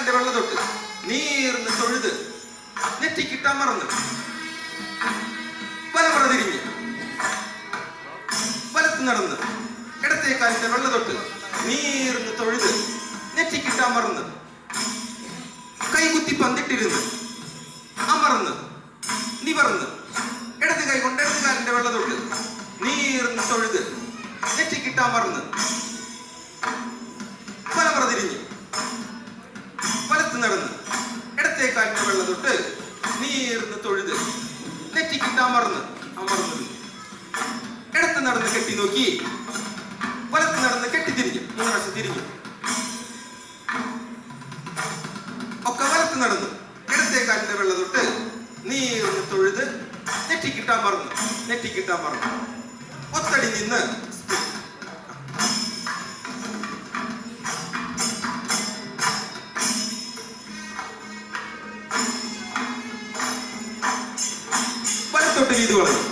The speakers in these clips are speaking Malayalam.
കൊണ്ട് വെള്ളം കാലിന്റെ വെള്ള തൊട്ട് നീർന്ന് തൊഴുത് നെറ്റിക്കിട്ടമർന്ന് വലപ്പുറ തിരിഞ്ഞ്. വലത്ത് നടന്ന്. ഇടത്തേക്കാലത്തെ വെള്ളം തൊട്ട് നീർന്ന് തൊഴുത് നെറ്റിക്കിട്ടമർന്ന് കൈകുത്തി പന്തിട്ടിരുന്ന് അമർന്ന് നിവർന്ന്. ഇടത് കൈ കൊണ്ട് ഇടത് കാലിന്റെ വെള്ള തൊട്ട് നീർന്ന് തൊഴുത് നെറ്റിക്കിട്ടമർന്ന് വലമുറ നീർന്ന് തൊഴുത്. നെറ്റിക്കിട്ട് അമർന്ന് അമർന്നു ഇടത്ത് നടന്ന് കെട്ടി നോക്കി. വലത്ത് നടന്ന് കെട്ടി തിരിഞ്ഞു. മൂന്ന് പ്രാവശ്യം തിരിഞ്ഞു. ഒക്കെ വലത്ത് നടന്നു. ഇടത്തെ കാലിന്റെ വെള്ള തൊട്ട് നീർന്ന് തൊഴുത് നെറ്റിക്കിട്ടാൻ മറന്നു നെറ്റിക്കിട്ടാൻ മറന്നു ഒത്തടി നിന്ന് വലത്തോട്ട് വീതി കളയും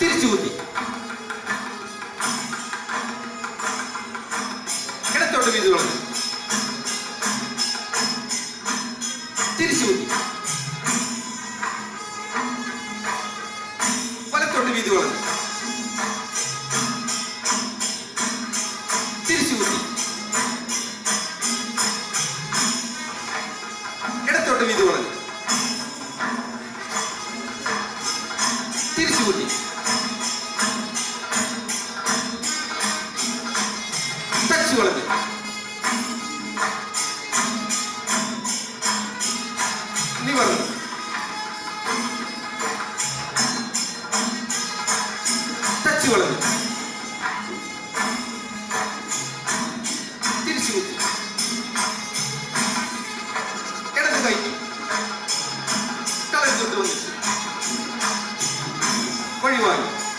തിരിച്ചു കുത്തി. ഇടത്തോട്ട് വീതി വളർന്നു തിരിച്ചു കുത്തി. വലത്തോട്ട് വീതി വളർന്നു തിരിച്ചു കുത്തി ടച്ച് വളഞ്ഞു നിവർന്നു ടച്ച് വളഞ്ഞു everyone.